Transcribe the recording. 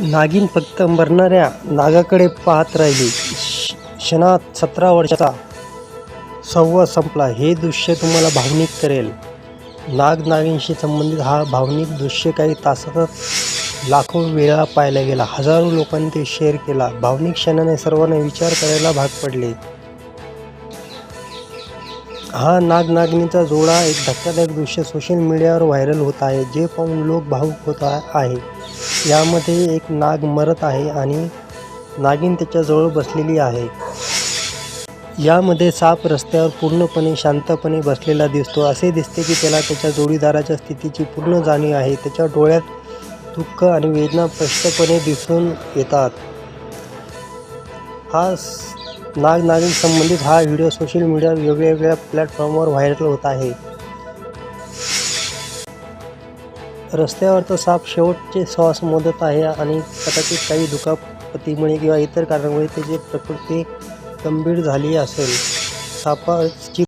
नागिन फक्त मरणाऱ्या नागाकडे पाहत राहिली. श- क्षणात सतरा वर्षाचा संवाद संपला. हे दृश्य तुम्हाला भावनिक करेल. नाग नागिनशी संबंधित हा भावनिक दृश्य काही तासातच लाखो वेळा पाहायला गेला. हजारो लोकांनी ते शेअर केला. भावनिक क्षणाने सर्वांना विचार करायला भाग पडले. हा नाग नागिनीचा जोडा एक धक्कादायक दृश्य सोशल मीडियावर व्हायरल होत आहे जे पाहून लोक भावुक होत आहे. यामध्ये एक नाग मरत आहे आणि नागिन त्याच्याजवळ बसलेली आहे. यामध्ये साप रस्त्यावर पूर्णपणे शांतपणे बसलेला दिसतो. असे दिसते की त्याला त्याच्या जोडीदाराच्या स्थितीची पूर्ण जाणीव आहे. त्याच्या डोळ्यात दुःख आणि वेदना स्पष्टपणे दिसून येतात. हा नाग नागिन संबंधित हा व्हिडिओ सोशल मीडियावर वेगवेगळ्या प्लॅटफॉर्मवर व्हायरल होत आहे. रस्त्यावरचा साप शेवटचे श्वास मोदत आहे आणि कदाचित काही दुखापतीमुळे किंवा इतर कारणामुळे त्याची प्रकृती गंभीर झाली असेल. सापाची